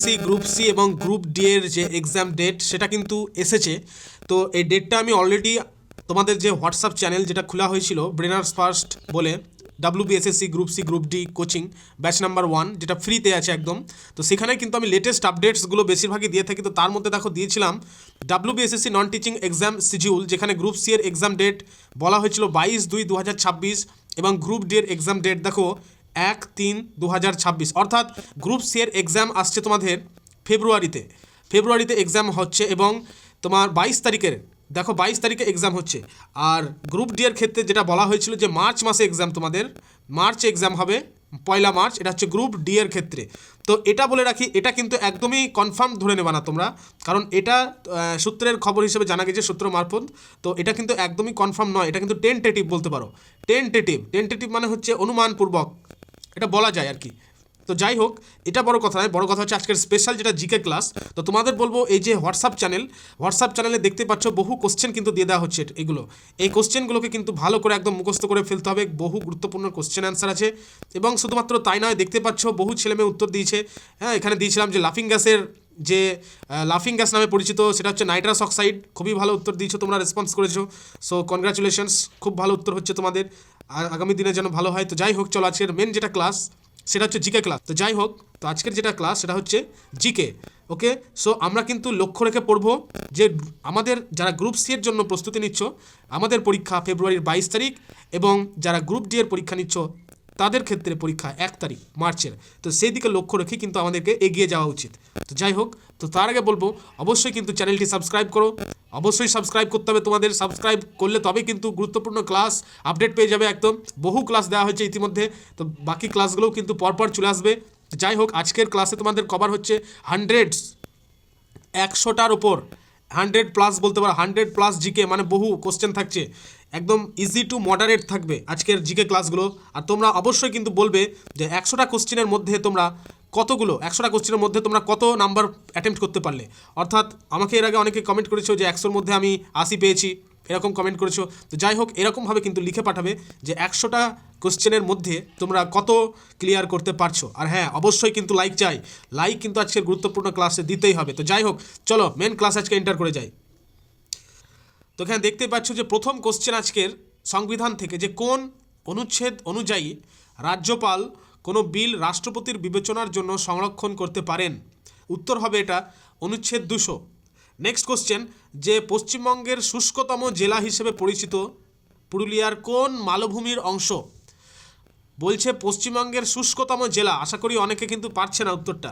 C group C এবং group D এর যে এক্সাম ডেট সেটা কিন্তু এসেছে। তো এই ডেটটা আমি অলরেডি তোমাদের যে হোয়াটসঅ্যাপ চ্যানেল যেটা খোলা হয়েছিল ব্রেনার্স ফার্স্ট বলে W BSSC group C group D coaching batch number one যেটা ফ্রিতে আছে একদম। তো সেখানে কিন্তু আমি লেটেস্ট আপডেটসগুলো বেশিরভাগই দিয়ে থাকি। তো তার মধ্যে দেখো দিয়েছিলাম W BSSC non teaching exam schedule যেখানে গ্রুপ সি এর এক্সাম ডেট বলা হয়েছিল বাইশ দুই দু এবং গ্রুপ ডি এর এক্সাম ডেট দেখো এক তিন দু হাজার ছাব্বিশ। অর্থাৎ গ্রুপ সি এর এক্সাম আসছে তোমাদের ফেব্রুয়ারিতে। ফেব্রুয়ারিতে এক্সাম হচ্ছে এবং তোমার বাইশ তারিখের, দেখো বাইশ তারিখে এক্সাম হচ্ছে। আর গ্রুপ ডি এর ক্ষেত্রে যেটা বলা হয়েছিল যে মার্চ মাসে এক্সাম তোমাদের, মার্চ এক্সাম হবে, পয়লা মার্চ, এটা হচ্ছে গ্রুপ ডি এর ক্ষেত্রে। তো এটা বলে রাখি, এটা কিন্তু একদমই কনফার্ম ধরে নেবা না তোমরা, কারণ এটা সূত্রের খবর হিসেবে জানা গেছে সূত্র মারফত। তো এটা কিন্তু একদমই কনফার্ম নয়, এটা কিন্তু টেন্টেটিভ বলতে পারো। টেন্টেটিভ টেন্টেটিভ মানে হচ্ছে অনুমানপূর্বক। এটা বলা যায় আর কি। তো যাই হোক, এটা বড় কথা নয় বড় কথা হচ্ছে আজকের স্পেশাল যেটা জিকে ক্লাস তো তোমাদের বলব এই যে হোয়াটসঅ্যাপ চ্যানেল হোয়াটসঅ্যাপ চ্যানেলে দেখতে পাচ্ছ বহু কোশ্চেন কিন্তু দিয়ে দেওয়া হচ্ছে এগুলো। এই কোশ্চেনগুলোকে কিন্তু ভালো করে একদম মুখস্থ করে ফেলতে হবে, বহু গুরুত্বপূর্ণ কোশ্চেন অ্যান্সার আছে এবং শুধুমাত্র তাই নয়, দেখতে পাচ্ছ বহু ছেলেমেয়ে উত্তর দিয়েছে। হ্যাঁ এখানে দিয়েছিলাম যে লাফিং গ্যাসের যে লাফিং গ্যাস নামে পরিচিত, সেটা হচ্ছে নাইট্রাস অক্সাইড খুবই ভালো উত্তর দিয়েছ, তোমরা রেসপন্স করেছ। সো কনগ্রাচুলেশনস খুব ভালো উত্তর হচ্ছে তোমাদের। আগামী দিনে যেন ভালো হয়, তো যাই হোক, চলো আজকের মেন যেটা ক্লাস সেটা হচ্ছে জিকে ক্লাস তো যাই হোক, তো আজকের যেটা ক্লাস সেটা হচ্ছে জিকে ওকে সো আমরা কিন্তু লক্ষ্য রেখে পড়ব যে আমাদের যারা গ্রুপ সি এর জন্য প্রস্তুতি নিচ্ছ, আমাদের পরীক্ষা ফেব্রুয়ারির বাইশ তারিখ এবং যারা গ্রুপ ডি এর পরীক্ষা নিচ্ছ তাদের ক্ষেত্রে পরীক্ষা এক তারিখ, মার্চের। তো সেই দিকে লক্ষ্য রেখে কিন্তু আমাদেরকে এগিয়ে যাওয়া উচিত। তো যাই হোক, তো তার আগে বলব, অবশ্যই কিন্তু চ্যানেলটি সাবস্ক্রাইব করো। অবশ্যই সাবস্ক্রাইব করতে হবে তোমাদের। সাবস্ক্রাইব করলে তবেই কিন্তু গুরুত্বপূর্ণ ক্লাস আপডেট পেয়ে যাবে একদম। বহু ক্লাস দেওয়া হয়েছে ইতিমধ্যে। তো বাকি ক্লাসগুলোও কিন্তু পরপর চলে আসবে। যাই হোক, আজকের ক্লাসে তোমাদের কভার হচ্ছে হান্ড্রেডস একশোটার ওপর হান্ড্রেড প্লাস বলতে পারো, হান্ড্রেড প্লাস জিকে মানে বহু কোশ্চেন থাকছে। একদম ইজি টু মডারেট থাকবে আজকের জিকে ক্লাসগুলো আর তোমরা অবশ্যই কিন্তু বলবে যে একশোটা কোশ্চেনের মধ্যে তোমরা কতগুলো, একশোটা কোশ্চেনের মধ্যে তোমরা কত নাম্বার অ্যাটেম্প্ট করতে পারলে। অর্থাৎ আমাকে এর আগে অনেকে কমেন্ট করেছ যে একশোর মধ্যে আমি আশি পেয়েছি। এরকম কমেন্ট করেছ। তো যাই হোক এরকমভাবে কিন্তু লিখে পাঠাবে যে একশোটা কোশ্চেনের মধ্যে তোমরা কত ক্লিয়ার করতে পারছ। আর হ্যাঁ অবশ্যই কিন্তু লাইক চাই। লাইক কিন্তু আজকের গুরুত্বপূর্ণ ক্লাসে দিতেই হবে। তো যাই হোক চলো মেন ক্লাস আজকে এন্টার করে যাই। তো এখানে দেখতে পাচ্ছ যে প্রথম কোশ্চেন আজকের সংবিধান থেকে যে কোন অনুচ্ছেদ অনুযায়ী রাজ্যপাল কোনো বিল রাষ্ট্রপতির বিবেচনার জন্য সংরক্ষণ করতে পারেন? উত্তর হবে এটা, অনুচ্ছেদ দুশো। নেক্সট কোশ্চেন যে পশ্চিমবঙ্গের শুষ্কতম জেলা হিসেবে পরিচিত পুরুলিয়ার কোন মালভূমির অংশ? বলছে পশ্চিমবঙ্গের শুষ্কতম জেলা, আশা করি অনেকে কিন্তু পারছে না উত্তরটা।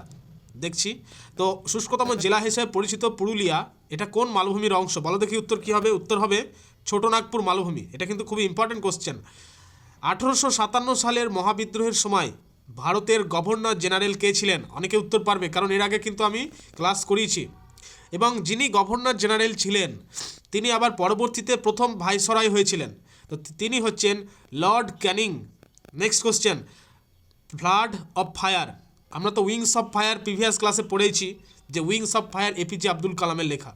দেখছি। তো শুষ্কতম জেলা হিসেবে পরিচিত পুরুলিয়া, এটা কোন মালভূমির অংশ? বলো দেখি উত্তর কী হবে। উত্তর হবে ছোটনাগপুর মালভূমি। এটা কিন্তু খুবই ইম্পর্টেন্ট কোশ্চেন আঠেরোশো সাতান্ন সালের মহাবিদ্রোহের সময় ভারতের গভর্নর জেনারেল কে ছিলেন? অনেকে উত্তর পারবে, কারণ এর আগে কিন্তু আমি ক্লাস করিয়েছি। এবং যিনি গভর্নর জেনারেল ছিলেন, তিনি আবার পরবর্তীতে প্রথম ভাইসরয় হয়েছিলেন। তো তিনি হচ্ছেন Lord Canning. Next question flood of fire আমরা তো উইংস অফ ফায়ার প্রিভিয়াস ক্লাসে পড়েছি যে wings of fire APJ Abdul কালামের লেখা।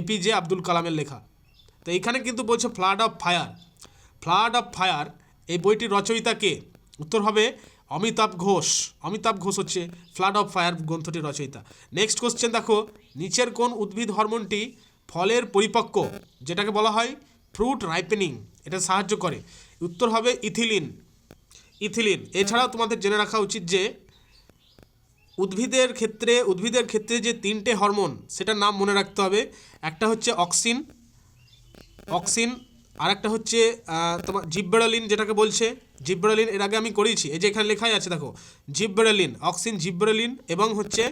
এপিজে আব্দুল কালামের লেখা। তো এখানে কিন্তু বলছে flood of fire flood of fire এই বইটির রচয়িতা কে? উত্তর হবে অমিতাভ ঘোষ। অমিতাভ ঘোষ হচ্ছে ফ্লাড অফ ফায়ার গ্রন্থটির রচয়িতা। নেক্সট কোশ্চেন দেখো, নিচের কোন উদ্ভিদ হরমোনটি ফলের পরিপক্ক, যেটাকে বলা হয় ফ্রুট রাইপেনিং এটা সাহায্য করে? উত্তর হবে ইথিলিন। ইথিলিন। এছাড়াও তোমাদের জেনে রাখা উচিত যে উদ্ভিদের ক্ষেত্রে উদ্ভিদের ক্ষেত্রে যে তিনটে হরমোন, সেটার নাম মনে রাখতে হবে। একটা হচ্ছে অক্সিন অক্সিন আর একটা হচ্ছে তোমার জিব্বেরালিন যেটাকে বলছে। জিব্বেরালিন এর আগে আমি করিয়েছি এই যে এখানে লেখাই আছে, দেখো। জিব্বেরালিন অক্সিন জিব্বেরালিন এবং হচ্ছে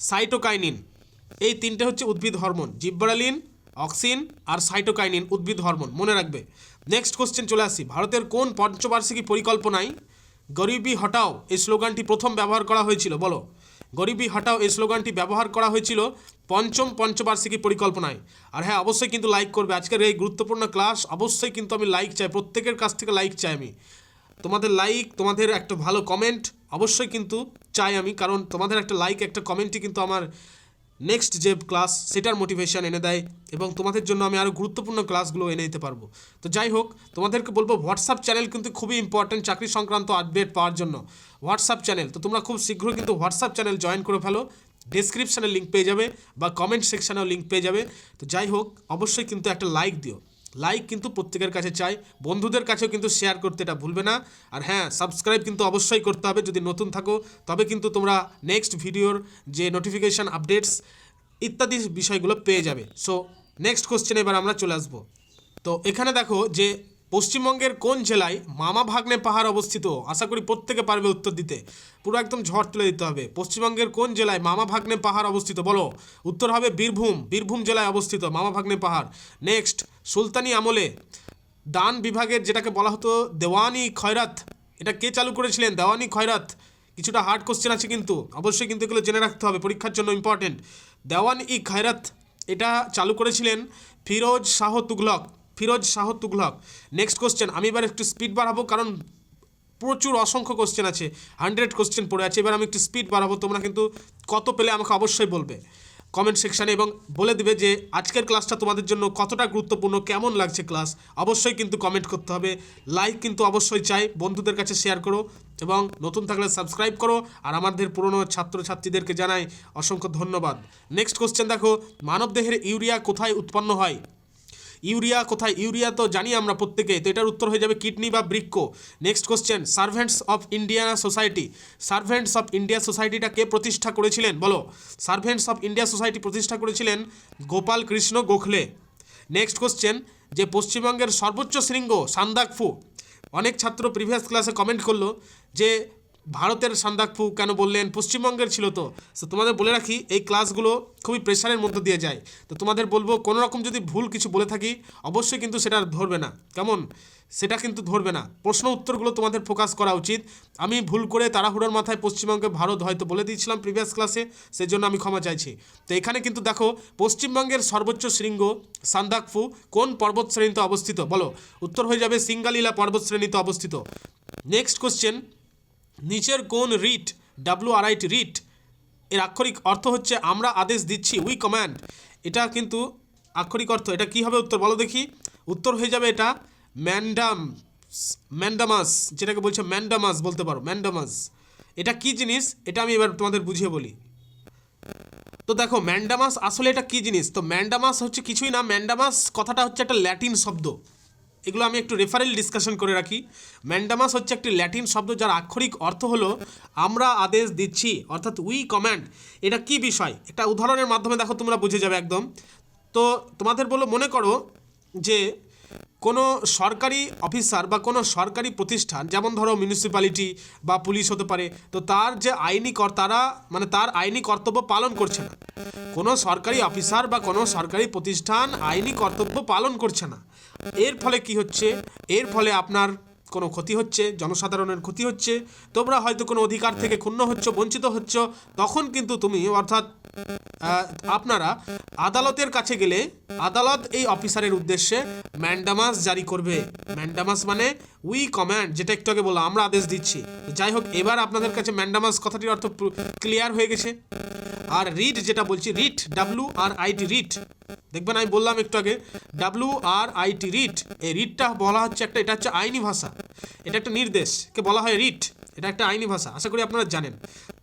সাইটোকাইনিন। এই তিনটে হচ্ছে উদ্ভিদ হরমোন জিব্বেরালিন অক্সিন আর সাইটোকাইনিন, উদ্ভিদ হরমোন। মনে রাখবে। নেক্সট কোশ্চেন চলে আসি। ভারতের কোন পঞ্চবার্ষিকী পরিকল্পনায় গরিবি হটাও এই স্লোগানটি প্রথম ব্যবহার করা হয়েছিল? বলো। গরিবি হটাও এই স্লোগানটি ব্যবহার করা হয়েছিল পঞ্চম পঞ্চবার্ষিকী পরিকল্পনায়। আর হ্যাঁ অবশ্যই কিন্তু লাইক করবে। আজকের এই গুরুত্বপূর্ণ ক্লাস অবশ্যই কিন্তু আমি লাইক চাই। প্রত্যেকের কাছ থেকে লাইক চাই আমি। তোমাদের লাইক তোমাদের একটা ভালো কমেন্ট অবশ্যই কিন্তু চাই আমি। কারণ তোমাদের একটা লাইক একটা কমেন্টই কিন্তু আমার নেক্সট যে ক্লাস সেটার মোটিভেশান এনে দেয় এবং তোমাদের জন্য আমি আরও গুরুত্বপূর্ণ ক্লাসগুলো এনে দিতে পারব। তো যাই হোক, তোমাদেরকে বলব হোয়াটসঅ্যাপ চ্যানেল কিন্তু খুবই ইম্পর্ট্যান্ট চাকরি সংক্রান্ত আপডেট পাওয়ার জন্য। হোয়াটসঅ্যাপ চ্যানেল তো তোমরা খুব শীঘ্রই কিন্তু হোয়াটসঅ্যাপ চ্যানেল জয়েন করে ফেলো। ডিসক্রিপশানে লিঙ্ক পেয়ে যাবে বা কমেন্ট সেকশানেও লিঙ্ক পেয়ে যাবে। তো যাই হোক, অবশ্যই কিন্তু একটা লাইক দিও। লাইক কিন্তু প্রত্যেকের কাছে চাই, বন্ধুদের কাছেও কিন্তু শেয়ার করতে এটা ভুলবে না। আর হ্যাঁ সাবস্ক্রাইব কিন্তু অবশ্যই করতে হবে, যদি নতুন থাকো, তবে কিন্তু তোমরা নেক্সট ভিডিওর যে নোটিফিকেশান আপডেটস ইত্যাদি বিষয়গুলো পেয়ে যাবে। সো নেক্সট কোশ্চেন এবার আমরা চলে আসব। তো এখানে দেখো যে পশ্চিমবঙ্গের কোন জেলায় মামা ভাগ্নে পাহাড় অবস্থিত? আশা করি প্রত্যেকে পারবে উত্তর দিতে। পুরো একদম ঝড় তুলে দিতে হবে। পশ্চিমবঙ্গের কোন জেলায় মামা ভাগ্নে পাহাড় অবস্থিত? বলো। উত্তর হবে বীরভূম। বীরভূম জেলায় অবস্থিত মামা ভাগ্নে পাহাড়। নেক্সট, সুলতানি আমলে দান বিভাগের যেটাকে বলা হতো দেওয়ানি খয়রাত, এটা কে চালু করেছিলেন? দেওয়ানি খয়রাত। কিছুটা হার্ড কোশ্চেন আছে কিন্তু, অবশ্যই কিন্তু এগুলো জেনে রাখতে হবে। পরীক্ষার জন্য ইম্পর্টেন্ট দেওয়ান ই খায়রাত, এটা চালু করেছিলেন ফিরোজ শাহ তুগলক। ফিরোজ শাহ তুগলক নেক্সট কোশ্চেন আমি এবার একটু স্পিড বাড়াবো কারণ প্রচুর অসংখ্য কোশ্চেন আছে। হান্ড্রেড কোশ্চেন পড়ে আছে, এবার আমি একটু স্পিড বাড়াবো, তোমরা কিন্তু কত পেলে আমাকে অবশ্যই বলবে। কমেন্ট সেকশানে এবং বলে দিবে যে আজকের ক্লাসটা তোমাদের জন্য কতটা গুরুত্বপূর্ণ, কেমন লাগছে ক্লাস অবশ্যই কিন্তু কমেন্ট করতে হবে। লাইক কিন্তু অবশ্যই চাই, বন্ধুদের কাছে শেয়ার করো এবং নতুন থাকলে সাবস্ক্রাইব করো আর আমাদের পুরনো ছাত্রছাত্রীদেরকে জানাই অসংখ্য ধন্যবাদ। নেক্সট কোশ্চেন দেখো, মানবদেহের ইউরিয়া কোথায় উৎপন্ন হয়? ইউরিয়া কোথায়? ইউরিয়া তো জানি আমরা প্রত্যেকে। তো এটার উত্তর হয়ে যাবে কিডনি বা বৃক্ষ। Next question servants of India society servants of India সোসাইটিটা কে প্রতিষ্ঠা করেছিলেন? বলো। সার্ভেন্টস অফ ইন্ডিয়া সোসাইটি প্রতিষ্ঠা করেছিলেন গোপাল কৃষ্ণ গোখলে। নেক্সট কোশ্চেন যে পশ্চিমবঙ্গের সর্বোচ্চ শৃঙ্গ, সান্দাকফু। অনেক ছাত্র প্রিভিয়াস ক্লাসে কমেন্ট করল যে ভারতের সান্দাকফু কেন বললেন? পশ্চিমবঙ্গের ছিল তো। তো তোমাদের বলে রাখি, এই ক্লাসগুলো খুবই প্রেশারের মধ্যে দিয়ে যায়। তো তোমাদের বলব, কোনো রকম যদি ভুল কিছু বলে থাকি, অবশ্যই কিন্তু সেটা ধরবে না। কেমন? সেটা কিন্তু ধরবে না। প্রশ্ন উত্তরগুলো তোমাদের ফোকাস করা উচিত। আমি ভুল করে তাড়াহুড়োর মাথায় পশ্চিমবঙ্গে ভারত হয়তো বলে দিয়েছিলাম প্রিভিয়াস ক্লাসে সেই জন্য আমি ক্ষমা চাইছি। তো এখানে কিন্তু দেখো, পশ্চিমবঙ্গের সর্বোচ্চ শৃঙ্গ সান্দাকফু কোন পর্বতশ্রেণীতে অবস্থিত? বলো। উত্তর হয়ে যাবে সিঙ্গালীলা পর্বতশ্রেণীতে অবস্থিত। নেক্সট কোশ্চেন নিচের কোন writ W R IT writ, এর আক্ষরিক অর্থ হচ্ছে, আমরা আদেশ দিচ্ছি উই কমান্ড এটা কিন্তু আক্ষরিক অর্থ। এটা কি হবে উত্তর? বলো দেখি। উত্তর হয়ে যাবে এটা ম্যান্ডাম ম্যান্ডামাস, যেটাকে বলছে ম্যান্ডামাস বলতে পারো, ম্যান্ডামাস। এটা কি জিনিস? এটা আমি এবার তোমাদের বুঝিয়ে বলি। তো দেখো, ম্যান্ডামাস আসলে এটা কি জিনিস? তো ম্যান্ডামাস হচ্ছে কিছুই না, ম্যান্ডামাস কথাটা হচ্ছে একটা ল্যাটিন শব্দ। এগুলো আমি একটু রেফারেল ডিসকাশন করে রাখি। ম্যান্ডামাস হচ্ছে একটি ল্যাটিন শব্দ যার আক্ষরিক অর্থ হলো, আমরা আদেশ দিচ্ছি। অর্থাৎ উই কমান্ড এটা কি বিষয়? এটা উদাহরণের মাধ্যমে দেখো তোমরা বুঝে যাবে একদম। তো তোমাদের বলো, মনে করো যে কোনো সরকারি অফিসার বা কোনো সরকারি প্রতিষ্ঠান, যেমন ধরো মিউনিসিপ্যালিটি বা পুলিশ হতে পারে, তো তার যে আইনি কর, তারা মানে তার আইনি কর্তব্য পালন করছে না। কোনো সরকারি অফিসার বা কোনো সরকারি প্রতিষ্ঠান আইনি কর্তব্য পালন করছে না। এর ফলে কি হচ্ছে? এর ফলে আপনার কোনো ক্ষতি হচ্ছে, জনসাধারণের ক্ষতি হচ্ছে, তোমরা হয়তো কোনো অধিকার থেকে ক্ষুণ্ণ হচ্ছ, বঞ্চিত হচ্ছ, তখন কিন্তু তুমি অর্থাৎ আপনারা আদালতের কাছে গেলে, আদালত এই অফিসারের উদ্দেশ্যে ম্যান্ডামাস জারি করবে। ম্যান্ডামাস মানে উই কমান্ড, যেটা একটু আগে বললাম, আমরা আদেশ দিচ্ছি। যাই হোক, এবার আপনাদের কাছে ম্যান্ডামাস কথাটির অর্থ ক্লিয়ার হয়ে গেছে। আর রিট যেটা বলছি, writ W R IT writ. দেখবেন আমি বললাম একটু আগে ডাব্লু আর আইটি রিট। এই রিটটা বলা হচ্ছে একটা, এটা হচ্ছে আইনি ভাষা। এটা একটা নির্দেশকে বলা হয় রিট? এটা একটা আইনি ভাষা। আশা করি আপনারা জানেন।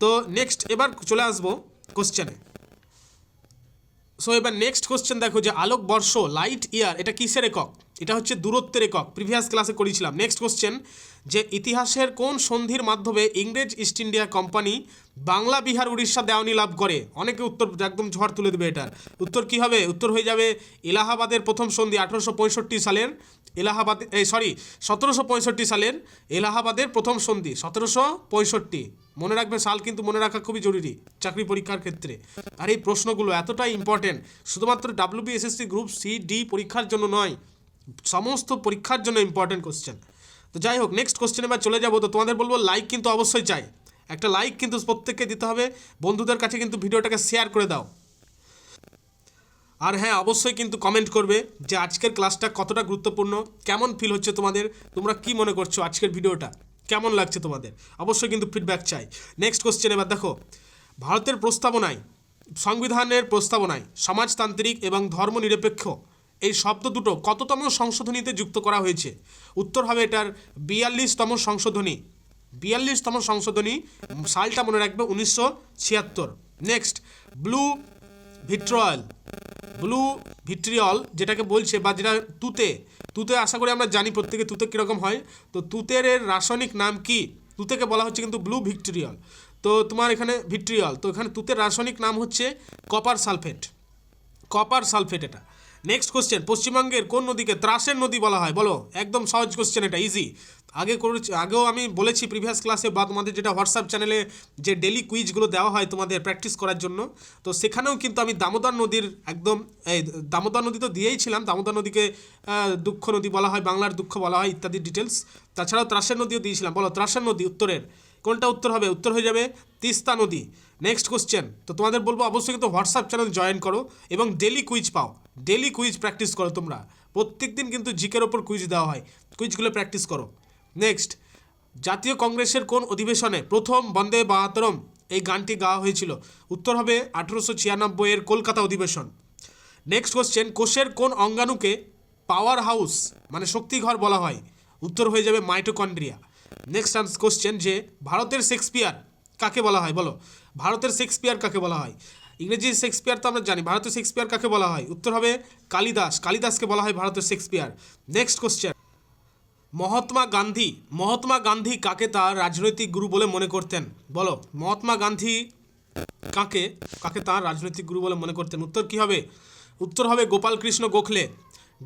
তো নেক্সট এবার চলে আসব কোশ্চেনে সো এবার নেক্সট কোশ্চেন দেখো যে আলোক বর্ষ লাইট ইয়ার এটা কিসের একক? এটা হচ্ছে দূরত্বের একক। প্রিভিয়াস ক্লাসে করেছিলাম নেক্সট কোশ্চেন যে ইতিহাসের কোন সন্ধির মাধ্যমে ইংরেজ East India Company Bangla, Bihar, Orissa দেওয়ানি লাভ করে? অনেকে উত্তর, একদম ঝড় তুলে দেবে এটার উত্তর কি হবে? উত্তর হয়ে যাবে এলাহাবাদের প্রথম সন্ধি আঠারোশো সালের এলাহাবাদ, এই সরি সতেরোশো পঁয়ষট্টি সালের এলাহাবাদের প্রথম সন্ধি সতেরোশো পঁয়ষট্টি। মনে রাখবে সাল কিন্তু মনে রাখা খুবই জরুরি চাকরি পরীক্ষার ক্ষেত্রে। আর এই প্রশ্নগুলো এতটাই ইম্পর্টেন্ট শুধুমাত্র ডাব্লিউবিএসএসসি গ্রুপ সি ডি পরীক্ষার জন্য নয়, সমস্ত পরীক্ষার জন্য ইম্পর্টেন্ট কোশ্চেন তো যাই হোক নেক্সট কোশ্চেন এবার চলে যাব। তো তোমাদের বলব লাইক কিন্তু অবশ্যই চাই। একটা লাইক কিন্তু প্রত্যেককে দিতে হবে। বন্ধুদের কাছে কিন্তু ভিডিওটাকে শেয়ার করে দাও। আর হ্যাঁ অবশ্যই কিন্তু কমেন্ট করবে যে আজকের ক্লাসটা কতটা গুরুত্বপূর্ণ, কেমন ফিল হচ্ছে তোমাদের, তোমরা কি মনে করছ আজকের ভিডিওটা? কেমন লাগছে তোমাদের? অবশ্যই কিন্তু ফিডব্যাক চাই। নেক্সট কোশ্চেন এবার দেখো, ভারতের প্রস্তাবনায়, সংবিধানের প্রস্তাবনায় সমাজতান্ত্রিক এবং ধর্মনিরপেক্ষ এই শব্দ দুটো কততম সংশোধনীতে যুক্ত করা হয়েছে? উত্তর হবে এটার বিয়াল্লিশতম সংশোধনী। বিয়াল্লিশতম সংশোধনী সালটা মনে রাখবে উনিশশো ছিয়াত্তর। Next blue vitriol blue vitriol যেটাকে বলছে বা যেটা তুতে তুতে আশা করি আমরা জানি প্রত্যেকে তুতে কীরকম হয়। তো তুতের এর রাসায়নিক নাম কি? তুতেকে বলা হচ্ছে কিন্তু ব্লু ভিক্টোরিয়াল তো তোমার এখানে ভিট্রিয়ল, তো এখানে তুতের রাসায়নিক নাম হচ্ছে কপার সালফেট। কপার সালফেট এটা। নেক্সট কোশ্চেন পশ্চিমবঙ্গের কোন নদীকে ত্রাসের নদী বলা হয়? বলো। একদম সহজ কোশ্চেন এটা ইজি আগে করেছি আগেও আমি বলেছি প্রিভিয়াস ক্লাসে বা তোমাদের যেটা হোয়াটসঅ্যাপ চ্যানেলে যে ডেলি কুইজগুলো দেওয়া হয় তোমাদের প্র্যাকটিস করার জন্য। তো সেখানেও কিন্তু আমি দামোদর নদীর একদম, এই দামোদর নদী তো দিয়েই ছিলাম। দামোদর নদীকে দুঃখ নদী বলা হয়, বাংলার দুঃখ বলা হয়, ইত্যাদি ডিটেলস তাছাড়াও ত্রাসের নদীও দিয়েছিলাম। বলো, ত্রাসের নদী উত্তরের, কোনটা উত্তর হবে? উত্তর হয়ে যাবে তিস্তা নদী। নেক্সট কোশ্চেন তো তোমাদের বলব, অবশ্যই কিন্তু হোয়াটসঅ্যাপ চ্যানেল জয়েন করো এবং ডেলি কুইজ পাও। ডেলি কুইজ প্র্যাকটিস করো তোমরা। প্রত্যেক দিন কিন্তু জিকের ওপর কুইজ দেওয়া হয়। কুইজগুলো প্র্যাকটিস করো। নেক্সট জাতীয় কংগ্রেসের কোন অধিবেশনে প্রথম বন্দে মাতরম এই গানটি গাওয়া হয়েছিল? উত্তর হবে আঠেরোশো ছিয়ানব্বইয়ের কলকাতা অধিবেশন। নেক্সট কোশ্চেন কোষের কোন অঙ্গাণুকে পাওয়ার হাউস মানে শক্তিঘর বলা হয়? উত্তর হয়ে যাবে মাইটোকন্ড্রিয়া নেক্সট কোশ্চেন যে ভারতের শেক্সপিয়ার কাকে বলা হয়? বলো। ভারতের শেক্সপিয়ার কাকে বলা হয়? ইংরেজি শেক্সপিয়ার তো আমরা জানি ভারতের শেক্সপিয়ার কাকে বলা হয়? উত্তর হবে কালিদাস, কালিদাসকে বলা হয় ভারতের Shakespeare. Next question Mahatma Gandhi Mahatma Gandhi কাকে তার রাজনৈতিক গুরু বলে মনে করতেন? বলো, মহাত্মা গান্ধী কাকে কাকে তার রাজনৈতিক গুরু বলে মনে করতেন? উত্তর কি হবে? উত্তর হবে গোপাল কৃষ্ণ গোখলে।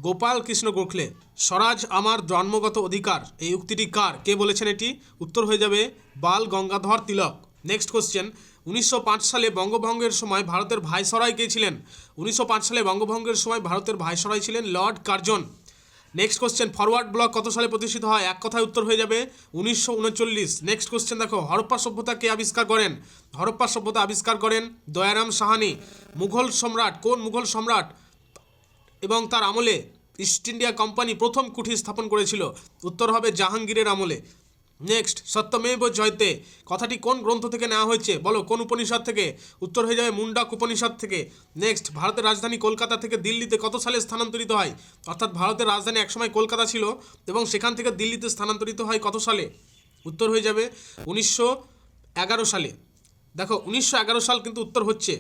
গোপাল কৃষ্ণ গোখলে, স্বরাজ আমার জন্মগত অধিকার, এই উক্তিটি কার? কে বলেছেন এটি? উত্তর হয়ে যাবে বাল গঙ্গাধর তিলক। নেক্সট কোশ্চেন উনিশশো পাঁচ সালে বঙ্গভঙ্গের সময় ভারতের ভাইসরয় কে ছিলেন? উনিশশো পাঁচ সালে বঙ্গভঙ্গের সময় ভারতের ভাইসরয় ছিলেন Lord Curzon next question forward bloc কত সালে প্রতিষ্ঠিত হয়? এক কথায় উত্তর হয়ে যাবে উনিশশো উনচল্লিশ। নেক্সট কোশ্চেন দেখো। হরপ্পা সভ্যতা কে আবিষ্কার করেন? হরপ্পা সভ্যতা আবিষ্কার করেন দয়ারাম সাহানি। মুঘল সম্রাট, কোন মুঘল সম্রাট? এবং তার আমলে ইস্ট ইন্ডিয়া কোম্পানি প্রথম কুঠি স্থাপন করেছিল। উত্তর হবে জাহাঙ্গীরের আমলে। নেক্সট সত্যমেব জয়তে। কথাটি কোন গ্রন্থ থেকে নেওয়া হয়েছে? বলো, কোন উপনিষদ থেকে? উত্তর হয়ে যাবে মুন্ডাক উপনিষদ থেকে। নেক্সট ভারতের রাজধানী কলকাতা থেকে দিল্লিতে কত সালে স্থানান্তরিত হয়? অর্থাৎ ভারতের রাজধানী একসময় কলকাতা ছিল এবং সেখান থেকে দিল্লিতে স্থানান্তরিত হয় কত সালে? উত্তর হয়ে যাবে উনিশশো এগারো সালে। দেখো, উনিশশো এগারো সাল কিন্তু উত্তর হচ্ছে।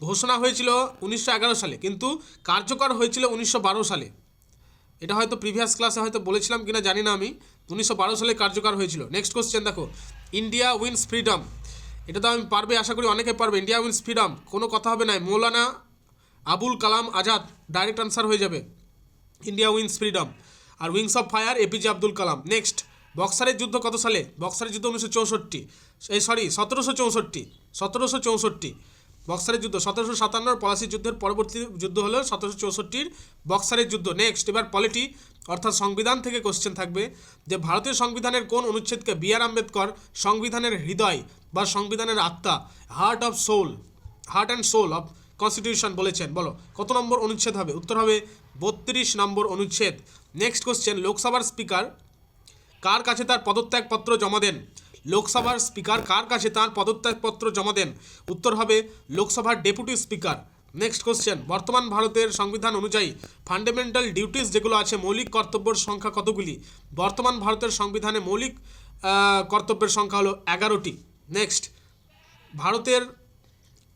ঘোষণা হয়েছিল উনিশশো এগারো সালে, কিন্তু কার্যকর হয়েছিল উনিশশো বারো সালে। এটা হয়তো প্রিভিয়াস ক্লাসে হয়তো বলেছিলাম কিনা জানি না আমি। উনিশশো বারো সালে কার্যকর হয়েছিল। নেক্সট কোশ্চেন দেখো। ইন্ডিয়া উইন্স ফ্রিডম এটা তো আমি পারবে, আশা করি অনেকে পারবে। ইন্ডিয়া উইন্স ফ্রিডম কোনো কথা হবে না। মৌলানা আবুল কালাম আজাদ ডাইরেক্ট আনসার হয়ে যাবে। India wins freedom R wings of fire APJ Abdul Kalam. Next বক্সারের যুদ্ধ কত সালে? বক্সারের যুদ্ধ উনিশশো চৌষট্টি। এই সরি সতেরোশো চৌষট্টি। সতেরোশো চৌষট্টি। বক্সারের যুদ্ধ, সতেরোশো সাতান্নর পলাশি যুদ্ধের পরবর্তী যুদ্ধ হলো সতেরোশো চৌষট্টির বক্সারের যুদ্ধ। নেক্সট এবার পলিটি অর্থাৎ সংবিধান থেকে কোশ্চেন থাকবে যে ভারতীয় সংবিধানের কোন অনুচ্ছেদকে বি আর আম্বেদকর সংবিধানের হৃদয় বা সংবিধানের আত্মা heart of soul heart and soul of constitution বলেছেন। বলো, কত নম্বর অনুচ্ছেদ হবে? উত্তর হবে বত্রিশ নম্বর অনুচ্ছেদ। নেক্সট কোশ্চেন লোকসভার স্পিকার কার কাছে তার পদত্যাগপত্র জমা দেন? লোকসভার স্পিকার কার কাছে তার পদত্যাগপত্র জমা দেন? উত্তর হবে লোকসভার ডেপুটি স্পিকার। নেক্সট কোশ্চেন, বর্তমান ভারতের সংবিধান অনুযায়ী ফান্ডামেন্টাল ডিউটিস যেগুলো আছে, মৌলিক কর্তব্যের সংখ্যা কতগুলি? বর্তমান ভারতের সংবিধানে মৌলিক কর্তব্যের সংখ্যা হলো এগারোটি। নেক্সট, ভারতের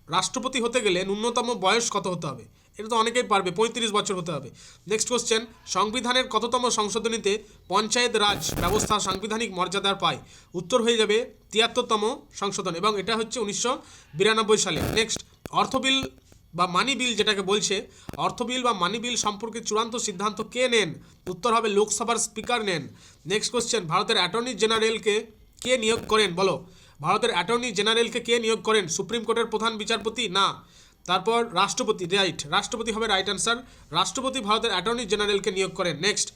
রাষ্ট্রপতি হতে গেলে ন্যূনতম বয়স কত হতে হবে? এটা তো অনেকেই পারবে, পঁয়ত্রিশ বছর হতে হবে। নেক্সট কোশ্চেন সংবিধানের কততম সংশোধনীতে পঞ্চায়েত রাজ ব্যবস্থা সাংবিধানিক মর্যাদার পায়? উত্তর হয়ে যাবে তিয়াত্তরতম সংশোধন এবং এটা হচ্ছে উনিশশো বিরানব্বই সালে। নেক্সট অর্থ বিল বা মানি বিল যেটাকে বলছে, অর্থ বিল বা মানি বিল সম্পর্কে চূড়ান্ত সিদ্ধান্ত কে নেন? উত্তর হবে লোকসভার স্পিকার নেন। নেক্সট কোশ্চেন ভারতের অ্যাটর্নি জেনারেলকে কে নিয়োগ করেন? বলো, ভারতের অ্যাটর্নি জেনারেলকে কে নিয়োগ করেন? সুপ্রিম কোর্টের প্রধান বিচারপতি? না। তারপর রাষ্ট্রপতি রাইট রাষ্ট্রপতি হবে রাইট অ্যান্সার রাষ্ট্রপতি ভারতের অ্যাটর্নি জেনারেলকে নিয়োগ করেন। নেক্সট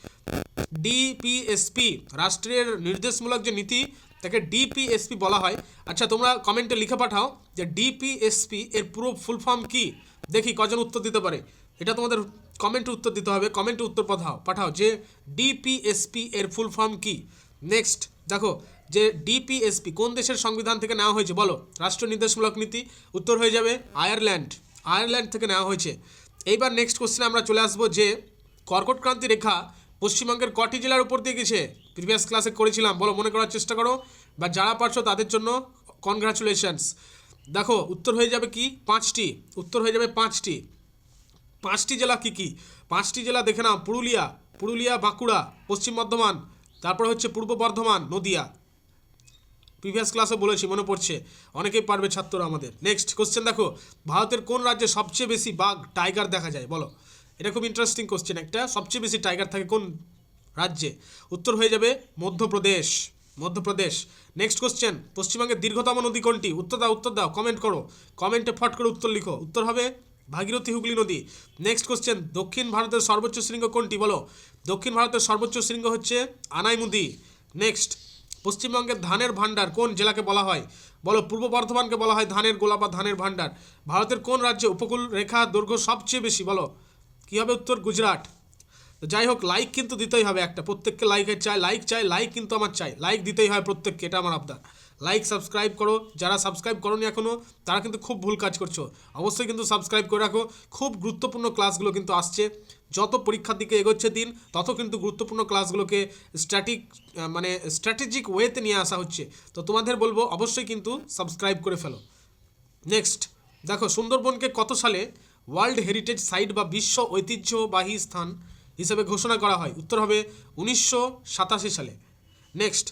ডিপিএসপি রাষ্ট্রের নির্দেশমূলক যে নীতি, তাকে ডিপিএসপি বলা হয়। আচ্ছা তোমরা কমেন্টে লিখে পাঠাও যে ডিপিএসপি এর পুরো ফুল ফর্ম কি? দেখি কজন উত্তর দিতে পারে। এটা তোমাদের কমেন্টে উত্তর দিতে হবে। কমেন্টে উত্তর পাঠাও পাঠাও যে ডিপিএসপি এর ফুল ফর্ম কি। নেক্সট দেখো যে ডিপিএসপি কোন দেশের সংবিধান থেকে নেওয়া হয়েছে? বলো, রাষ্ট্র নির্দেশমূলক নীতি, উত্তর হয়ে যাবে আয়ারল্যান্ড। আয়ারল্যান্ড থেকে নেওয়া হয়েছে। এইবার নেক্সট কোশ্চেনে আমরা চলে আসব যে, কর্কট ক্রান্তি রেখা পশ্চিমবঙ্গের কটি জেলার উপর দিয়ে গেছে? প্রিভিয়াস ক্লাসে করেছিলাম, বলো মনে করার চেষ্টা করো। বা যারা পারছ তাদের জন্য কনগ্রাচুলেশনস দেখো, উত্তর হয়ে যাবে কি? পাঁচটি। উত্তর হয়ে যাবে পাঁচটি। পাঁচটি জেলা কি কি? পাঁচটি জেলা দেখে নাও। পুরুলিয়া পুরুলিয়া, বাঁকুড়া, পশ্চিম বর্ধমান, তারপর হচ্ছে পূর্ব বর্ধমান, নদিয়া। প্রিভিয়াস ক্লাসে বলেছি, মনে পড়ছে। অনেকেই পারবে ছাত্ররা আমাদের। নেক্সট কোশ্চেন দেখো, ভারতের কোন রাজ্যে সবচেয়ে বেশি বাঘ টাইগার দেখা যায়? বলো। এটা খুব ইন্টারেস্টিং কোশ্চেন একটা। সবচেয়ে বেশি টাইগার থাকে কোন রাজ্যে? উত্তর হয়ে যাবে মধ্যপ্রদেশ। মধ্যপ্রদেশ। নেক্সট কোশ্চেন পশ্চিমবঙ্গের দীর্ঘতম নদী কোনটি? উত্তর দাও উত্তর দাও কমেন্ট করো। কমেন্টে ফট করে উত্তর লিখো। উত্তর হবে ভাগীরথী হুগলি নদী। নেক্সট কোশ্চেন দক্ষিণ ভারতের সর্বোচ্চ শৃঙ্গ কোনটি? বলো। দক্ষিণ ভারতের সর্বোচ্চ শৃঙ্গ হচ্ছে আনাইমুদি। নেক্সট পশ্চিমবঙ্গের ধানের ভাণ্ডার কোন জেলাকে বলা হয়? বলো, পূর্ব বর্ধমানকে বলা হয় ধানের গোলা বা ধানের ভাণ্ডার। ভারতের কোন রাজ্যে উপকূল রেখা দৈর্ঘ্য সবচেয়ে বেশি? বলো, কী হবে উত্তর? গুজরাট। যাই হোক লাইক কিন্তু দিতেই হবে একটা। প্রত্যেককে লাইকের চাই লাইক চাই লাইক কিন্তু আমার চাই। লাইক দিতেই হয় প্রত্যেককে, এটা আমার আবদার। লাইক সাবস্ক্রাইব করো। যারা সাবস্ক্রাইব করোনি এখনও তারা কিন্তু খুব ভুল কাজ করছ। অবশ্যই কিন্তু সাবস্ক্রাইব করে রাখো। খুব গুরুত্বপূর্ণ ক্লাসগুলো কিন্তু আসছে। যত পরীক্ষার দিকে এগোচ্ছে দিন, তত কিন্তু গুরুত্বপূর্ণ ক্লাসগুলোকে স্ট্র্যাটিক মানে স্ট্র্যাটেজিক ওয়েতে নিয়ে আসা হচ্ছে। তো তোমাদের বলব, অবশ্যই কিন্তু সাবস্ক্রাইব করে ফেলো। নেক্সট দেখো, সুন্দরবনকে কত সালে ওয়ার্ল্ড হেরিটেজ সাইট বা বিশ্ব ঐতিহ্যবাহী স্থান হিসেবে ঘোষণা করা হয়। উত্তর হবে উনিশশো সাতাশি সালে। নেক্সট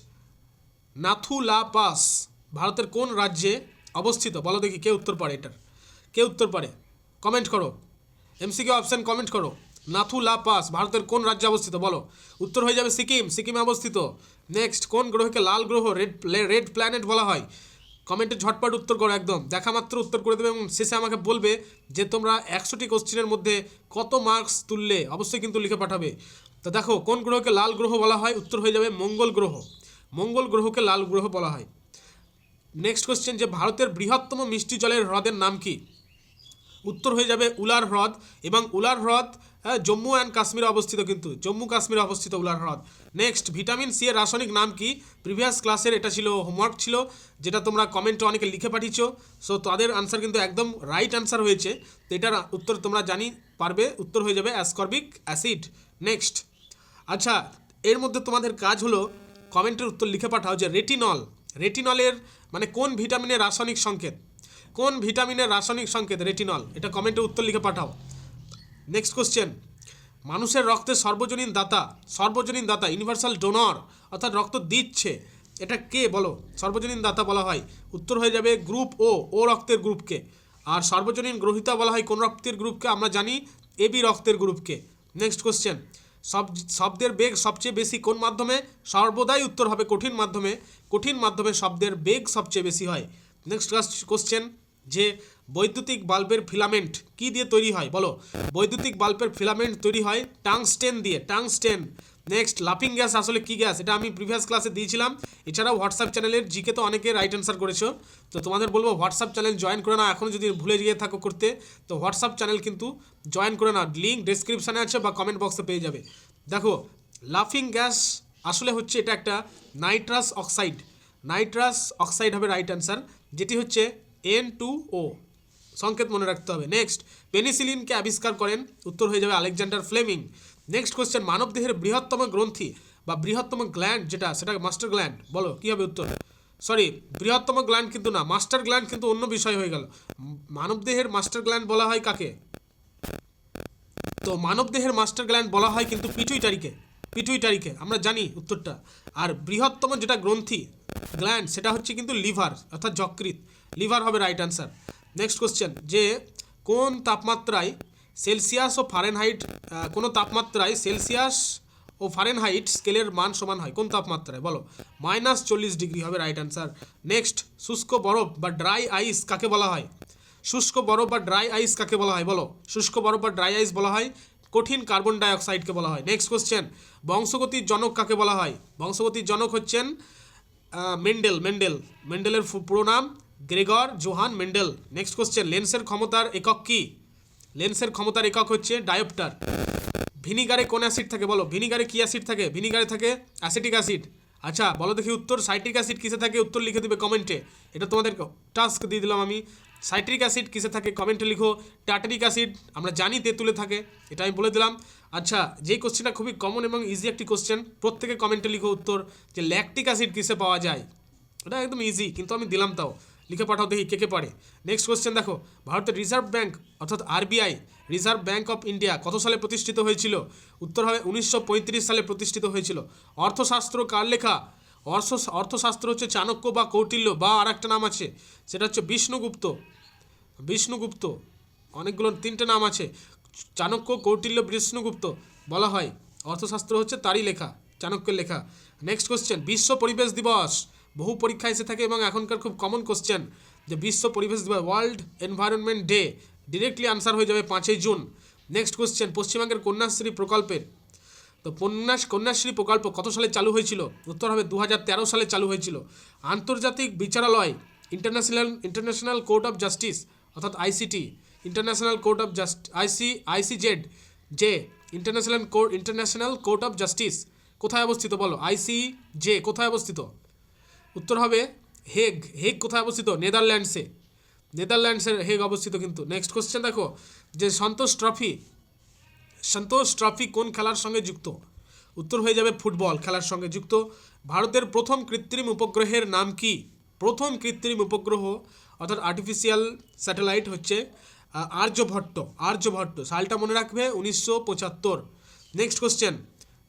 নাথুলা পাস ভারতের কোন রাজ্যে অবস্থিত? বলো দেখি কে উত্তর পারে এটার। কে উত্তর পারে? কমেন্ট করো। এমসিকিউ অপশান কমেন্ট করো। নাথুলা পাস ভারতের কোন রাজ্যে অবস্থিত? বলো। উত্তর হয়ে যাবে সিকিম। সিকিমে অবস্থিত। নেক্সট কোন গ্রহকে লাল গ্রহ রেড রেড প্ল্যানেট বলা হয়? কমেন্টে ঝটপট উত্তর করো একদম। দেখা মাত্র উত্তর করে দেবে এবং শেষে আমাকে বলবে যে তোমরা একশোটি কোশ্চেনের মধ্যে কত মার্কস তুললে? অবশ্যই কিন্তু লিখে পাঠাবে। তো দেখো, কোন গ্রহকে লাল গ্রহ বলা হয়? উত্তর হয়ে যাবে মঙ্গল গ্রহ। মঙ্গল গ্রহকে লাল গ্রহ বলা হয়। নেক্সট কোশ্চেন যে ভারতের বৃহত্তম মিষ্টি জলের হ্রদের নাম কি? উত্তর হয়ে যাবে উলার হ্রদ এবং উলার হ্রদ হ্যাঁ, জম্মু অ্যান্ড কাশ্মীরে অবস্থিত কিন্তু জম্মু কাশ্মীরে অবস্থিত উলার হ্রদ। নেক্সট ভিটামিন সি এর রাসায়নিক নাম কি? প্রিভিয়াস ক্লাসের এটা ছিল হোমওয়ার্ক ছিল যেটা তোমরা কমেন্টে অনেকে লিখে পাঠিয়েছো। সো তাদের আনসার কিন্তু একদম রাইট আনসার হয়েছে। তো এটার উত্তর তোমরা জানি পারবে উত্তর হয়ে যাবে অ্যাসকর্বিক অ্যাসিড নেক্সট আচ্ছা এর মধ্যে তোমাদের কাজ হলো কমেন্টের উত্তর লিখে পাঠাও যে রেটিনল, রেটিনলের মানে কোন ভিটামিনের রাসায়নিক সংকেত? কোন ভিটামিনের রাসায়নিক সংকেত? রেটিনল, এটা কমেন্টে উত্তর লিখে পাঠাও। নেক্সট কোশ্চেন মানুষের রক্তের সর্বজনীন দাতা সর্বজনীন দাতা ইউনিভার্সাল ডোনর অর্থাৎ রক্ত দিচ্ছে, এটা কে বলো? সর্বজনীন দাতা বলা হয়। উত্তর হয়ে যাবে গ্রুপ ও ও রক্তের গ্রুপকে আর সর্বজনীন গ্রহিতা বলা হয় কোন রক্তের গ্রুপকে আমরা জানি এবি রক্তের গ্রুপকে নেক্সট কোশ্চেন সব শব্দের বেগ সবচেয়ে বেশি কোন মাধ্যমে? সর্বদাই উত্তর হবে কঠিন মাধ্যমে। কঠিন মাধ্যমে শব্দের বেগ সবচেয়ে বেশি হয়। নেক্সট কোশ্চেন যে বৈদ্যুতিক বাল্বের ফিলামেন্ট কি দিয়ে তৈরি হয়? বলো। বৈদ্যুতিক বাল্বের ফিলামেন্ট তৈরি হয় টাংস্টেন দিয়ে, টাংস্টেন। নেক্সট লাফিং গ্যাস আসলে কি গ্যাস এটা আমি প্রিভিয়াস ক্লাসে দিয়েছিলাম। এছাড়াও হোয়াটসঅ্যাপ চ্যানেলের জিকে তো অনেকে রাইট অ্যান্সার করেছ। তো তোমাদের বলব হোয়াটসঅ্যাপ চ্যানেল জয়েন করে নাও। এখনও যদি ভুলে গিয়ে থাকো করতে, তো হোয়াটসঅ্যাপ চ্যানেল কিন্তু জয়েন করে নাও। লিঙ্ক ডেসক্রিপশানে আছে বা কমেন্ট বক্সে পেয়ে যাবে। দেখো লাফিং গ্যাস আসলে হচ্ছে এটা একটা নাইট্রাস অক্সাইড নাইট্রাস অক্সাইড হবে রাইট অ্যান্সার যেটি হচ্ছে এন টু ও সংকেত মনে রাখতে হবে। নেক্সট পেনিসিলিনকে আবিষ্কার করেন। উত্তর হয়ে যাবে আলেকজান্ডার ফ্লেমিং নেক্সট কোশ্চেন মানবদেহের বৃহত্তম গ্রন্থি বা বৃহত্তম গ্ল্যান্ড যেটা, সেটা মাস্টার গ্ল্যান্ড বলো, কী হবে উত্তর? সরি বৃহত্তম গ্ল্যান্ড কিন্তু না মাস্টার গ্ল্যান্ড কিন্তু অন্য বিষয় হয়ে গেল। মানবদেহের মাস্টার গ্ল্যান্ড বলা হয় কাকে? তো মানবদেহের মাস্টার গ্ল্যান্ড বলা হয় কিন্তু পিটুইটারিকে পিটুইটারিকে আমরা জানি উত্তরটা। আর বৃহত্তম যেটা গ্রন্থি গ্ল্যান্ড সেটা হচ্ছে কিন্তু লিভার, অর্থাৎ যকৃত লিভার হবে রাইট অ্যান্সার নেক্সট কোশ্চেন যে কোন তাপমাত্রায় সেলসিয়াস ও ফারেনহাইট কোনো তাপমাত্রায় সেলসিয়াস ও ফারেনহাইট স্কেলের মান সমান হয়। কোন তাপমাত্রায়? বলো। মাইনাস চল্লিশ ডিগ্রি হবে, রাইট অ্যান্সার। নেক্সট, শুষ্ক বরফ বা ড্রাই আইস কাকে বলা হয়? শুষ্ক বরফ বা ড্রাই আইস কাকে বলা হয়? বলো। শুষ্ক বরফ বা ড্রাই আইস বলা হয়। কঠিন কার্বন ডাইঅক্সাইডকে বলা হয়। নেক্সট কোশ্চেন, বংশগতির জনক কাকে বলা হয়? বংশগতির জনক হচ্ছেন মেন্ডেল মেন্ডেল। মেন্ডেলের পুরো নাম Gregor Johann Mendel. Next question, লেন্সের ক্ষমতার একক কি? লেন্সের ক্ষমতার একক হচ্ছে ডায়োপ্টার। ভিনিগারে কোন অ্যাসিড থাকে বলো? ভিনিগারে কি অ্যাসিড থাকে? ভিনিগারে থাকে অ্যাসিটিক অ্যাসিড। আচ্ছা বলো দেখি উত্তর। সাইট্রিক অ্যাসিড কিসে থাকে? উত্তর লিখে দিবে কমেন্টে। এটা তোমাদের টাস্ক দিয়ে দিলাম আমি। সাইট্রিক অ্যাসিড কিসে থাকে? কমেন্টে লিখো। টাটারিক অ্যাসিড আমরা জানি তেঁতুলে থাকে, এটা আমি বলে দিলাম। আচ্ছা যেই কোশ্চেনটা খুবই কমন এবং ইজি একটি কোশ্চেন প্রত্যেকে কমেন্টে লিখো উত্তর যে ল্যাকটিক অ্যাসিড কিসে পাওয়া যায়? এটা একদম ইজি কিন্তু আমি দিলাম তাও। লিখে পাঠাও দেখি কে কে পারে। নেক্সট কোশ্চেন দেখো, ভারতের রিজার্ভ ব্যাংক অর্থাৎ RBI reserve bank of India কত সালে প্রতিষ্ঠিত হয়েছিল? উত্তর হবে উনিশশো পঁয়ত্রিশ সালে প্রতিষ্ঠিত হয়েছিল। অর্থশাস্ত্র কার লেখা? অর্থ অর্থশাস্ত্র হচ্ছে চাণক্য বা কৌটিল্য বা আর একটা নাম আছে, সেটা হচ্ছে বিষ্ণুগুপ্ত। বিষ্ণুগুপ্ত, অনেকগুলো তিনটে নাম আছে, চাণক্য, কৌটিল্য, বিষ্ণুগুপ্ত বলা হয়। অর্থশাস্ত্র হচ্ছে তারই লেখা, চাণক্যের লেখা। নেক্সট কোশ্চেন বিশ্ব পরিবেশ দিবস। বহু পরীক্ষা এসে থাকে এবং এখনকার খুব কমন কোশ্চেন যে বিশ্ব পরিবেশ দিবস world environment day directly answer হয়ে যাবে পাঁচই জুন। নেক্সট কোশ্চেন পশ্চিমবঙ্গের কন্যাশ্রী প্রকল্পের। তো কন্যাস কন্যাশ্রী প্রকল্প কত সালে চালু হয়েছিল? উত্তর হবে দু হাজার তেরো সালে চালু হয়েছিল। আন্তর্জাতিক বিচারালয় international international court of justice অর্থাৎ ICT international court of just IC ICZ J international court international court of justice কোথায় অবস্থিত বলো? আইসি জে কোথায় অবস্থিত? উত্তর হবে হেগ। হেগ কোথায় অবস্থিত? নেদারল্যান্ডসে। নেদারল্যান্ডসের হেগ অবস্থিত কিন্তু। নেক্সট কোশ্চেন দেখো, যে সন্তোষ ট্রফি সন্তোষ ট্রফি কোন খেলার সঙ্গে যুক্ত? উত্তর হয়ে যাবে ফুটবল, খেলার সঙ্গে যুক্ত। ভারতের প্রথম কৃত্রিম উপগ্রহের নাম কি? প্রথম কৃত্রিম উপগ্রহ, অর্থাৎ আর্টিফিশিয়াল স্যাটেলাইট হচ্ছে আর্যভট্ট আর্যভট্ট। সালটা মনে রাখবে উনিশশো পঁচাত্তর। নেক্সট কোশ্চেন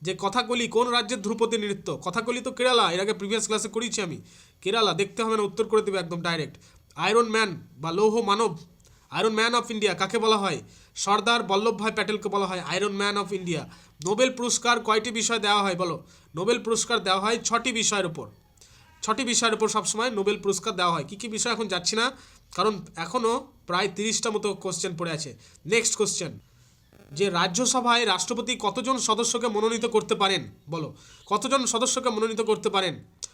যে কথাকলি কোন রাজ্যের ধ্রুপদী নৃত্য? কথাকলি তো কেরালা, এর আগে প্রিভিয়াস ক্লাসে করিয়েছি আমি। কেরালা, দেখতে হবে না, উত্তর করে দেবে একদম ডাইরেক্ট আয়রন ম্যান বা লৌহ মানব আয়রন ম্যান অফ ইন্ডিয়া কাকে বলা হয়? সর্দার বল্লভভাই প্যাটেলকে বলা হয় iron man of India Nobel পুরস্কার কয়টি বিষয় দেওয়া হয় বলো? নোবেল পুরস্কার দেওয়া হয় ছটি বিষয়ের উপর। ছটি বিষয়ের উপর সবসময় নোবেল পুরস্কার দেওয়া হয়। কী কী বিষয় এখন যাচ্ছি না, কারণ এখনও প্রায় তিরিশটা মতো কোশ্চেন পড়ে আছে। নেক্সট কোশ্চেন যে রাজ্যসভায় রাষ্ট্রপতি কতজন সদস্যকে মনোনীত করতে পারেন? বলো। কতজন সদস্যকে মনোনীত করতে পারেন?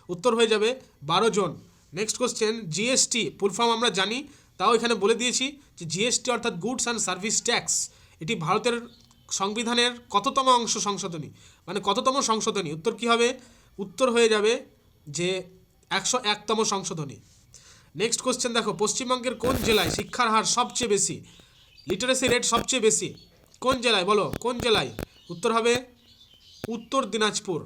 উত্তর হয়ে যাবে বারো জন। Next question GST full form আমরা জানি, তাও এখানে বলে দিয়েছি যে জিএসটি অর্থাৎ গুডস অ্যান্ড সার্ভিস ট্যাক্স এটি ভারতের সংবিধানের কততম অংশ সংশোধনী? মানে কততম সংশোধনী? উত্তর কী হবে? উত্তর হয়ে যাবে যে একশো একতম সংশোধনী। নেক্সট কোশ্চেন দেখো, পশ্চিমবঙ্গের কোন জেলায় শিক্ষার হার সবচেয়ে বেশি? লিটারেসি রেট সবচেয়ে বেশি। কোন জেলায়? বলো, কোন জেলায়? উত্তর হবে উত্তর দিনাজপুর।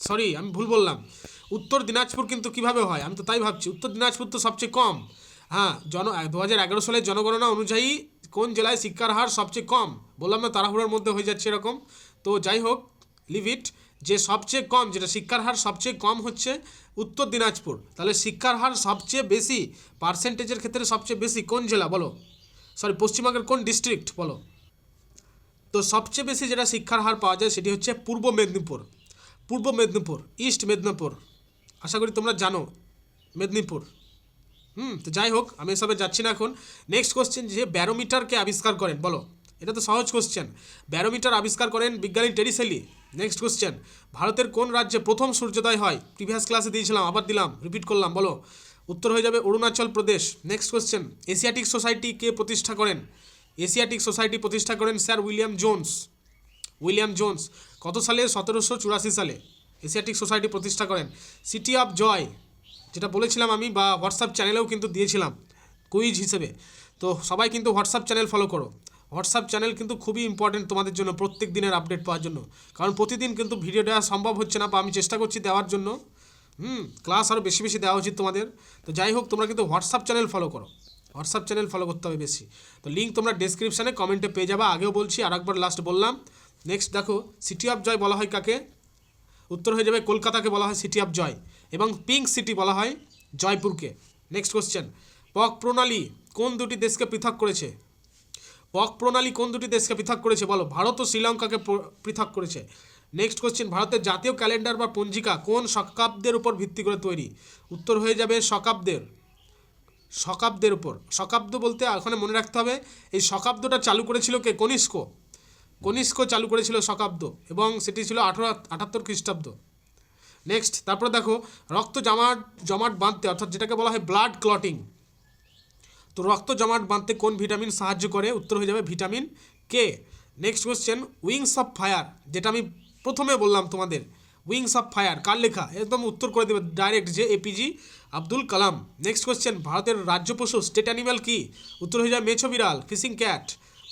সরি আমি ভুল বললাম। উত্তর দিনাজপুর কিন্তু কীভাবে হয়? আমি তো তাই ভাবছি। উত্তর দিনাজপুর তো সবচেয়ে কম। হ্যাঁ জন দু হাজার এগারো সালের জনগণনা অনুযায়ী কোন জেলায় শিক্ষার হার সবচেয়ে কম? বললাম না, তাড়াহুড়োর মধ্যে হয়ে যাচ্ছে এরকম। তো যাই হোক লিভ ইট যে সবচেয়ে কম, যেটা শিক্ষার হার সবচেয়ে কম হচ্ছে উত্তর দিনাজপুর। তাহলে শিক্ষার হার সবচেয়ে বেশি পার্সেন্টেজের ক্ষেত্রে সবচেয়ে বেশি কোন জেলা? বলো। সরি পশ্চিমবঙ্গের কোন ডিস্ট্রিক্ট বলো? তো সবচেয়ে বেশি যেটা শিক্ষার হার পাওয়া যায় সেটি হচ্ছে পূর্ব মেদিনীপুর। পূর্ব মেদিনীপুর ইস্ট মেদিনীপুর। আশা করি তোমরা জানো মেদিনীপুর। হুম, তো যাই হোক, আমি এসবে যাচ্ছি না এখন। নেক্সট কোশ্চেন যে ব্যারোমিটারকে আবিষ্কার করেন, বলো। এটা তো সহজ কোশ্চেন ব্যারোমিটার আবিষ্কার করেন বিজ্ঞানী টেরিসেলি নেক্সট কোশ্চেন ভারতের কোন রাজ্যে প্রথম সূর্যোদয় হয়? প্রিভিয়াস ক্লাসে দিয়েছিলাম, আবার দিলাম রিপিট করলাম, বলো। উত্তর হয়ে যাবে Arunachal Pradesh. Next question Asiatic society কে প্রতিষ্ঠা করেন? এশিয়াটিক সোসাইটি প্রতিষ্ঠা করেন sir William Jones William Jones কত সালে? সতেরোশো চুরাশি সালে এশিয়াটিক সোসাইটি প্রতিষ্ঠা করেন। সিটি অফ জয় যেটা বলেছিলাম আমি বা হোয়াটসঅ্যাপ চ্যানেলেও কিন্তু দিয়েছিলাম কুইজ হিসেবে। তো সবাই কিন্তু হোয়াটসঅ্যাপ চ্যানেল ফলো করো। হোয়াটসঅ্যাপ চ্যানেল কিন্তু খুবই ইম্পর্টেন্ট তোমাদের জন্য প্রত্যেক দিনের আপডেট পাওয়ার জন্য। কারণ প্রতিদিন কিন্তু ভিডিও দেওয়া সম্ভব হচ্ছে না বা আমি চেষ্টা করছি দেওয়ার জন্য। হুম ক্লাস আরও বেশি বেশি দেওয়া উচিত তোমাদের। তো যাই হোক, তোমরা কিন্তু হোয়াটসঅ্যাপ চ্যানেল ফলো করো। হোয়াটসঅ্যাপ চ্যানেল ফলো করতে হবে বেশি। তো লিঙ্ক তোমরা ডেসক্রিপশানে কমেন্টে পেয়ে যাবা। আগেও বলছি আর একবার লাস্ট বললাম। নেক্সট দেখো সিটি অফ জয় বলা হয় কাকে? উত্তর হয়ে যাবে, কলকাতাকে বলা হয় সিটি অফ জয় এবং পিঙ্ক সিটি বলা হয় জয়পুরকে। নেক্সট কোশ্চেন পক প্রণালী কোন দুটি দেশকে পৃথক করেছে? পক প্রণালী কোন দুটি দেশকে পৃথক করেছে? বলো, ভারত ও শ্রীলঙ্কাকে পৃথক করেছে। নেক্সট কোশ্চেন ভারতের জাতীয় ক্যালেন্ডার বা পঞ্জিকা কোন শকাব্দের উপর ভিত্তি করে তৈরি? উত্তর হয়ে যাবে শকাব্দের। শকাব্দের উপর। শকাব্দ বলতে ওখানে মনে রাখতে হবে, এই শকাব্দটা চালু করেছিল কে? কনিষ্ক। কনিষ্ক চালু করেছিল শকাব্দ এবং সেটি ছিল আঠারো, আটাত্তর খ্রিস্টাব্দ। নেক্সট তারপরে দেখো, রক্ত জমাট জমাট বাঁধতে, অর্থাৎ যেটাকে বলা হয় ব্লাড ক্লটিং তো রক্ত জমাট বাঁধতে কোন ভিটামিন সাহায্য করে? উত্তর হয়ে যাবে vitamin K next question wings of fire যেটা আমি প্রথমে বললাম তোমাদের উইংস অফ ফায়ার কার লেখা? একদম উত্তর করে দেবে ডাইরেক্ট যে APJ Abdul Kalam. Next question ভারতের রাজ্য পশু স্টেট অ্যানিম্যাল কি? উত্তর হয়ে যায় মেছো বিড়াল ফিশিং ক্যাট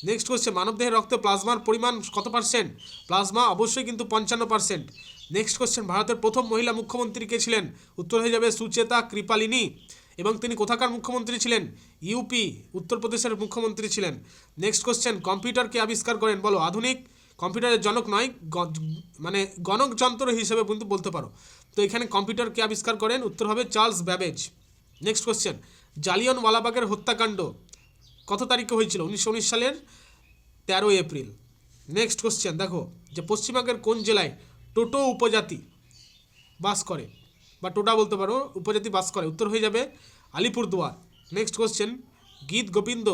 নেক্সট কোশ্চেন মানবদেহের রক্তে প্লাজমার পরিমাণ কত পার্সেন্ট প্লাজমা অবশ্যই কিন্তু পঞ্চান্ন পার্সেন্ট নেক্সট কোশ্চেন ভারতের প্রথম মহিলা মুখ্যমন্ত্রী কে ছিলেন? উত্তর হয়ে যাবে সুচেতা কৃপালিনী। এবং তিনি কোথাকার মুখ্যমন্ত্রী ছিলেন? ইউপি উত্তরপ্রদেশের মুখ্যমন্ত্রী ছিলেন। নেক্সট কোশ্চেন কম্পিউটারকে আবিষ্কার করেন? বলো, আধুনিক কম্পিউটারের জনক নয় মানে গণক যন্ত্র হিসেবে কিন্তু বলতে পারো। তো এখানে কম্পিউটারকে আবিষ্কার করেন? উত্তর হবে চার্লস ব্যাবেজ। নেক্সট কোশ্চেন জালিয়ন ওয়ালাবাগের হত্যাকাণ্ড কত তারিখে হয়েছিল? উনিশশো উনিশ সালের তেরোই এপ্রিল। নেক্সট কোশ্চেন দেখো, যে পশ্চিমবঙ্গের কোন জেলায় টোটো উপজাতি বাস করে? বা টোটা বলতে পারো, উপজাতি বাস করে। উত্তর হয়ে যাবে আলিপুরদুয়ার। নেক্সট কোশ্চেন গীত গোবিন্দ,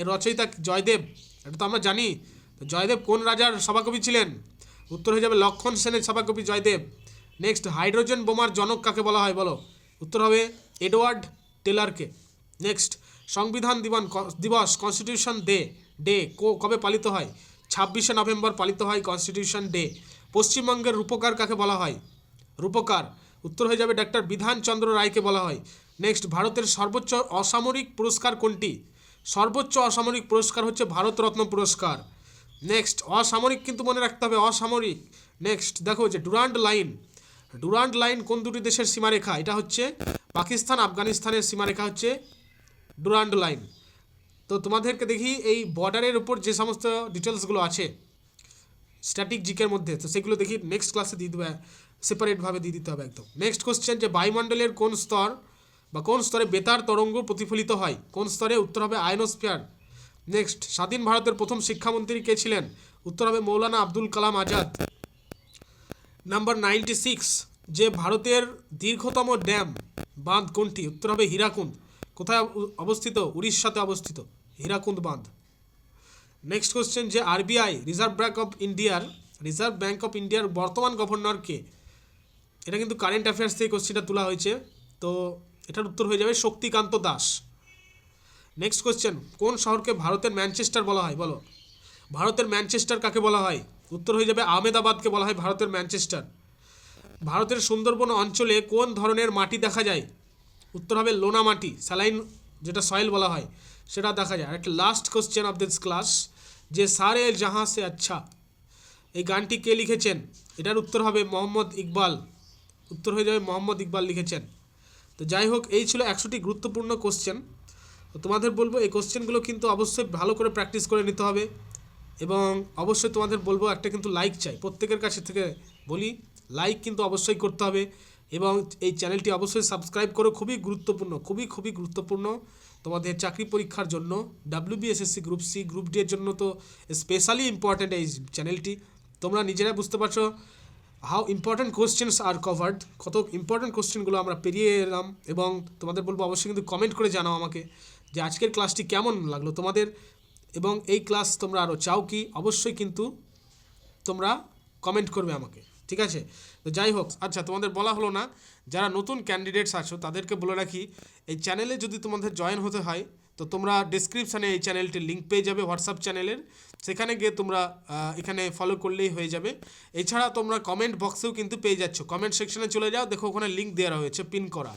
এর রচয়িতা জয়দেব, এটা তো আমরা জানি। জয়দেব কোন রাজার সভাকবি ছিলেন? উত্তর হয়ে যাবে লক্ষণ সেনের সভাকবি জয়দেব। নেক্সট হাইড্রোজেন বোমার জনক কাকে বলা হয় বলো? উত্তর হবে এডওয়ার্ড টেলারকে। নেক্সট সংবিধান দিবন দিবস কনস্টিটিউশন ডে ডে কবে পালিত হয়? ছাব্বিশে নভেম্বর পালিত হয় কনস্টিটিউশন ডে পশ্চিমবঙ্গের রূপকার কাকে বলা হয়? রূপকার। উত্তর হয়ে যাবে ডাক্তার বিধানচন্দ্র রায়কে বলা হয়। নেক্সট ভারতের সর্বোচ্চ অসামরিক পুরস্কার কোনটি? সর্বোচ্চ অসামরিক পুরস্কার হচ্ছে ভারতরত্ন পুরস্কার। নেক্সট অসামরিক কিন্তু মনে রাখতে হবে, অসামরিক। নেক্সট দেখো যে ডুরান্ড লাইন ডুরান্ড লাইন কোন দুটি দেশের সীমারেখা? এটা হচ্ছে পাকিস্তান, আফগানিস্তানের সীমারেখা হচ্ছে ডুরান্ড লাইন তো তোমাদেরকে দেখি এই বর্ডারের উপর যে সমস্ত ডিটেলসগুলো আছে স্ট্যাটিক জিকের মধ্যে, তো সেগুলো দেখি নেক্সট ক্লাসে দিয়ে দেবে সেপারেটভাবে দিয়ে দিতে হবে একদম। নেক্সট কোশ্চেন যে বায়ুমণ্ডলের কোন স্তর বা কোন স্তরে বেতার তরঙ্গ প্রতিফলিত হয়? কোন স্তরে উত্তর হবে আয়নোস্ফিয়ার নেক্সট স্বাধীন ভারতের প্রথম শিক্ষামন্ত্রী কে ছিলেন? উত্তর হবে Maulana Abdul Kalam Azad. Number ninety six যে ভারতের দীর্ঘতম ড্যাম বাঁধ কোনটি? উত্তর হবে হীরাকুন্দ কোথায় অবস্থিত? উড়িষ্যাতে অবস্থিত। হীরাকুন্দ বাঁধ। নেক্সট কোশ্চেন যে আরবিআই রিজার্ভ ব্যাঙ্ক অফ ইন্ডিয়ার রিজার্ভ ব্যাঙ্ক অফ ইন্ডিয়ার বর্তমান গভর্নর কে? এটা কিন্তু কারেন্ট অ্যাফেয়ার্স থেকে কোশ্চেনটা তোলা হয়েছে। তো এটার উত্তর হয়ে যাবে শক্তিকান্ত দাস। নেক্সট কোশ্চেন কোন শহরকে ভারতের ম্যানচেস্টার বলা হয়? বলো। ভারতের ম্যানচেস্টার কাকে বলা হয়? উত্তর হয়ে যাবে আহমেদাবাদকে বলা হয় ভারতের ম্যানচেস্টার। ভারতের সুন্দরবন অঞ্চলে কোন ধরনের মাটি দেখা যায়? উত্তর হবে লোনা মাটি, স্যালাইন যেটা সয়েল বলা হয়, সেটা দেখা যায়। একটা last question of this class যে সারে জাহাঁ সে আচ্ছা? এই গানটি কে লিখেছেন? এটার উত্তর হবে মোহাম্মদ ইকবাল। উত্তর হয়ে যাবে মোহাম্মদ ইকবাল লিখেছেন। তো যাই হোক, এই ছিল একশোটি গুরুত্বপূর্ণ কোশ্চেন তোমাদের বলব এই কোশ্চেনগুলো কিন্তু অবশ্যই ভালো করে প্র্যাকটিস করে নিতে হবে এবং অবশ্যই তোমাদের বলব একটা কিন্তু লাইক চাই। প্রত্যেকের কাছে থেকে বলি লাইক কিন্তু অবশ্যই করতে হবে এবং এই চ্যানেলটি অবশ্যই সাবস্ক্রাইব করো, খুবই গুরুত্বপূর্ণ, খুবই খুবই গুরুত্বপূর্ণ তোমাদের চাকরি পরীক্ষার জন্য। WBSSC group C group D এর জন্য তো স্পেশালি ইম্পর্ট্যান্ট এই চ্যানেলটি তোমরা নিজেরা বুঝতে পারছ how important questions are covered কত ইম্পর্ট্যান্ট কোশ্চেনগুলো আমরা পেরিয়ে এলাম এবং তোমাদের বলব অবশ্যই কিন্তু কমেন্ট করে জানাও আমাকে। যে আজকের ক্লাসটি কেমন লাগল তোমাদের? এবং এই ক্লাস তোমরা আরও চাও কি? অবশ্যই কিন্তু তোমরা কমেন্ট করবে আমাকে, ঠিক আছে? তো যাই হোক আচ্ছা তোমাদের বলা হলো না, যারা নতুন ক্যান্ডিডেটস আছো, তাদেরকে বলে রাখি, এই চ্যানেলে যদি তোমাদের জয়েন হতে হয়, তো তোমরা ডিসক্রিপশানে এই চ্যানেলটির লিঙ্ক পেয়ে যাবে হোয়াটসঅ্যাপ চ্যানেলের সেখানে গিয়ে তোমরা এখানে ফলো করলেই হয়ে যাবে। এছাড়া তোমরা কমেন্ট বক্সেও কিন্তু পেয়ে যাচ্ছ। কমেন্ট সেকশনে চলে যাও, দেখো ওখানে লিঙ্ক দেওয়া রয়েছে পিন করা।